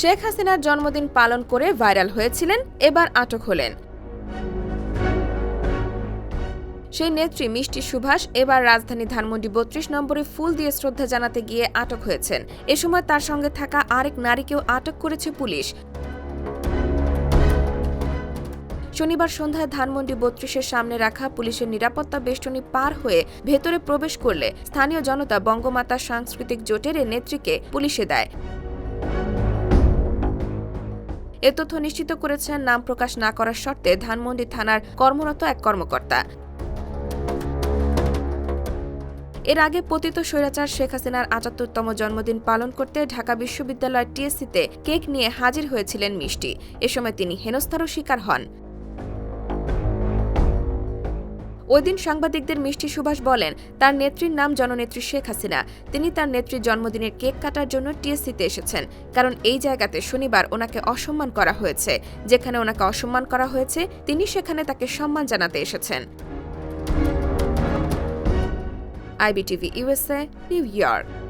শেখ হাসিনার জন্মদিন পালন করে ভাইরাল হয়েছিলেন, এবার আটক হলেন। সেই নেত্রী মিষ্টি সুভাষ এবার রাজধানী ধানমন্ডি বত্রিশ নম্বরে ফুল দিয়ে শ্রদ্ধা জানাতে গিয়ে আটক হয়েছেন। এ সময় তার সঙ্গে থাকা আরেক নারীকেও আটক করেছে পুলিশ। শনিবার সন্ধ্যায় ধানমন্ডি বত্রিশের সামনে রাখা পুলিশের নিরাপত্তা বেষ্টনী পার হয়ে ভেতরে প্রবেশ করলে স্থানীয় জনতা বঙ্গমাতা সাংস্কৃতিক জোটের নেত্রীকে পুলিশে দেয়। এ তথ্য নিশ্চিত করেছেন, নাম প্রকাশ না করার শর্তে ধানমন্ডি থানার কর্মরত এক কর্মকর্তা। এর আগে পতিত স্বৈরাচার শেখ হাসিনার আটাত্তরতম জন্মদিন পালন করতে ঢাকা বিশ্ববিদ্যালয়ের টিএসসিতে কেক নিয়ে হাজির হয়েছিলেন মিষ্টি। এ সময় তিনি হেনস্থারও শিকার হন। ওই দিন সাংবাদিকদের মিষ্টি সুভাষ বলেন, তার নেত্রীর নাম জননেত্রী শেখ হাসিনা। তিনি তার নেত্রীর জন্মদিনের কেক কাটার জন্য টিএসসিতে এসেছেন। কারণ এই জায়গাতে শনিবার ওনাকে অসম্মান করা হয়েছে। যেখানে ওনাকে অসম্মান করা হয়েছে, তিনি সেখানে তাকে সম্মান জানাতে এসেছেন। IBTV USA New York.